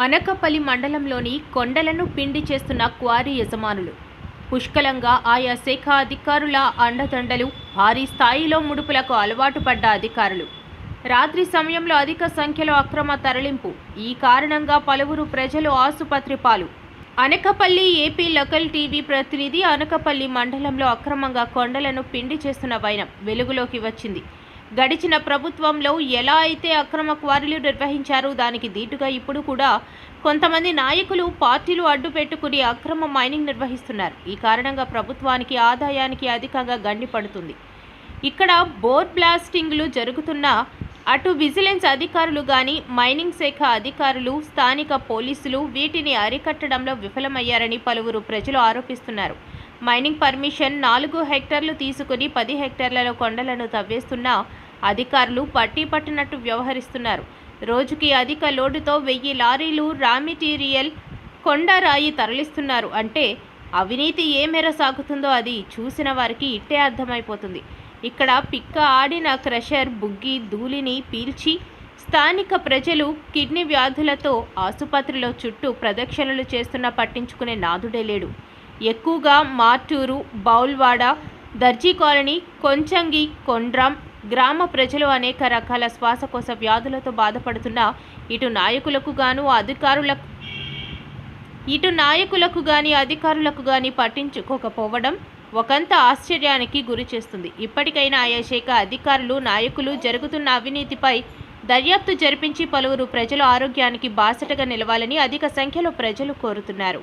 అనకపల్లి మండలంలోని కొండలను పిండి చేస్తున్న క్వారీ యజమానులు. పుష్కలంగా ఆయా శాఖ అధికారుల అండదండలు భారీ స్థాయిలో ముడుపులకు అలవాటు పడ్డ అధికారులు. రాత్రి సమయంలో అధిక సంఖ్యలో అక్రమ తరలింపు ఈ కారణంగా పలువురు ప్రజలు ఆసుపత్రి పాలు. అనకపల్లి ఏపీ లోకల్ టీవీ ప్రతినిధి అనకపల్లి మండలంలో అక్రమంగా కొండలను పిండి చేస్తున్న వైనం వెలుగులోకి వచ్చింది. గడిచిన ప్రభుత్వంలో ఎలా అయితే అక్రమ క్వారీలు నిర్వహించారో దానికి దీటుగా ఇప్పుడు కూడా కొంతమంది నాయకులు పార్టీలు అడ్డు పెట్టుకుని అక్రమ మైనింగ్ నిర్వహిస్తున్నారు. ఈ కారణంగా ప్రభుత్వానికి ఆదాయానికి అధికంగా గండిపడుతుంది ఇక్కడ బోర్ బ్లాస్టింగ్లు జరుగుతున్న అటు విజిలెన్స్ అధికారులు కానీ మైనింగ్ శాఖ అధికారులు స్థానిక పోలీసులు వీటిని అరికట్టడంలో విఫలమయ్యారని పలువురు ప్రజలు ఆరోపిస్తున్నారు. మైనింగ్ పర్మిషన్ నాలుగు హెక్టార్లు తీసుకుని పది హెక్టార్లలో కొండలను తవ్వేస్తున్న అధికారులు పట్టి పట్టినట్టు వ్యవహరిస్తున్నారు. రోజుకి అధిక లోడుతో వెయ్యి లారీలు రా మెటీరియల్ కొండరాయి తరలిస్తున్నారు. అంటే అవినీతి ఏ మేర సాగుతుందో అది చూసిన వారికి ఇట్టే అర్థమైపోతుంది. ఇక్కడ పిక్క ఆడిన క్రషర్ బుగ్గి ధూళిని పీల్చి స్థానిక ప్రజలు కిడ్నీ వ్యాధులతో ఆసుపత్రిలో చుట్టూ ప్రదక్షిణలు చేస్తున్నా పట్టించుకునే నాదుడే లేడు. ఎక్కువగా మార్టూరు బౌల్వాడ దర్జీ కాలనీ కొంచంగి కొండ్రాం గ్రామ ప్రజలు అనేక రకాల శ్వాసకోశ వ్యాధులతో బాధపడుతున్న ఇటు నాయకులకు గాను అధికారులకు ఇటు నాయకులకు గాని అధికారులకు గాని పట్టించుకోకపోవడం ఒకంత ఆశ్చర్యానికి గురి చేస్తుంది. ఇప్పటికైనా ఆయా శాఖ అధికారులు నాయకులు జరుగుతున్న అవినీతిపై దర్యాప్తు జరిపించి పలువురు ప్రజల ఆరోగ్యానికి బాసటగా నిలవాలని అధిక సంఖ్యలో ప్రజలు కోరుతున్నారు.